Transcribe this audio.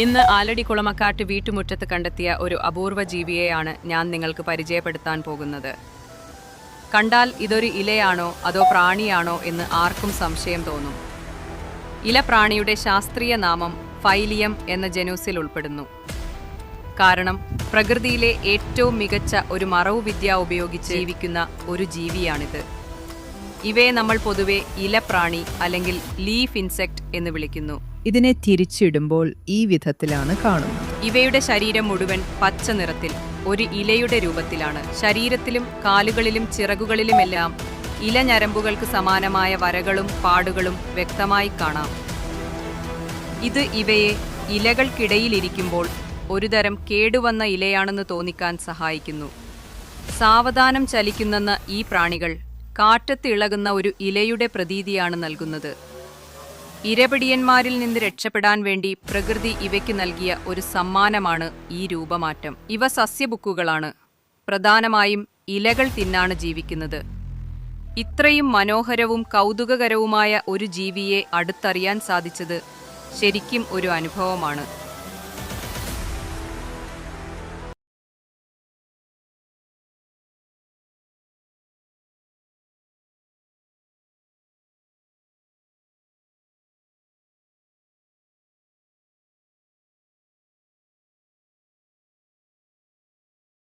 ഇന്ന് ആലടി കുളമക്കാട്ട് വീട്ടുമുറ്റത്ത് കണ്ടെത്തിയ ഒരു അപൂർവ ജീവിയെയാണ് ഞാൻ നിങ്ങൾക്ക് പരിചയപ്പെടുത്താൻ പോകുന്നത്. കണ്ടാൽ ഇതൊരു ഇലയാണോ അതോ പ്രാണിയാണോ എന്ന് ആർക്കും സംശയം തോന്നും. ഇല പ്രാണിയുടെ ശാസ്ത്രീയ നാമം ഫൈലിയം എന്ന ജനൂസിൽ ഉൾപ്പെടുന്നു. കാരണം പ്രകൃതിയിലെ ഏറ്റവും മികച്ച ഒരു മറവു വിദ്യ ഉപയോഗിച്ച് ജീവിക്കുന്ന ഒരു ജീവിയാണിത്. ഇവയെ നമ്മൾ പൊതുവെ ഇലപ്രാണി അല്ലെങ്കിൽ ലീഫ് ഇൻസെക്ട് എന്ന് വിളിക്കുന്നു. ഇതിനെ തിരിച്ചിടുമ്പോൾ ഈ വിധത്തിലാണ് കാണുന്നത്. ഇവയുടെ ശരീരം മുഴുവൻ പച്ച നിറത്തിൽ ഒരു ഇലയുടെ രൂപത്തിലാണ്. ശരീരത്തിലും കാലുകളിലും ചിറകുകളിലുമെല്ലാം ഇല ഞരമ്പുകൾക്ക് സമാനമായ വരകളും പാടുകളും വ്യക്തമായി കാണാം. ഇത് ഇവയെ ഇലകൾക്കിടയിലിരിക്കുമ്പോൾ ഒരുതരം കേടുവന്ന ഇലയാണെന്ന് തോന്നിക്കാൻ സഹായിക്കുന്നു. സാവധാനം ചലിക്കുന്നെന്ന ഈ പ്രാണികൾ കാറ്റത്തിളകുന്ന ഒരു ഇലയുടെ പ്രതീതിയാണ് നൽകുന്നത്. ഇരപിടിയന്മാരിൽ നിന്ന് രക്ഷപ്പെടാൻ വേണ്ടി പ്രകൃതി ഇവയ്ക്ക് നൽകിയ ഒരു സമ്മാനമാണ് ഈ രൂപമാറ്റം. ഇവ സസ്യബുക്കുകളാണ്. പ്രധാനമായും ഇലകൾ തിന്നാണ് ജീവിക്കുന്നത്. ഇത്രയും മനോഹരവും കൗതുകകരവുമായ ഒരു ജീവിയെ അടുത്തറിയാൻ സാധിച്ചത് ശരിക്കും ഒരു അനുഭവമാണ്.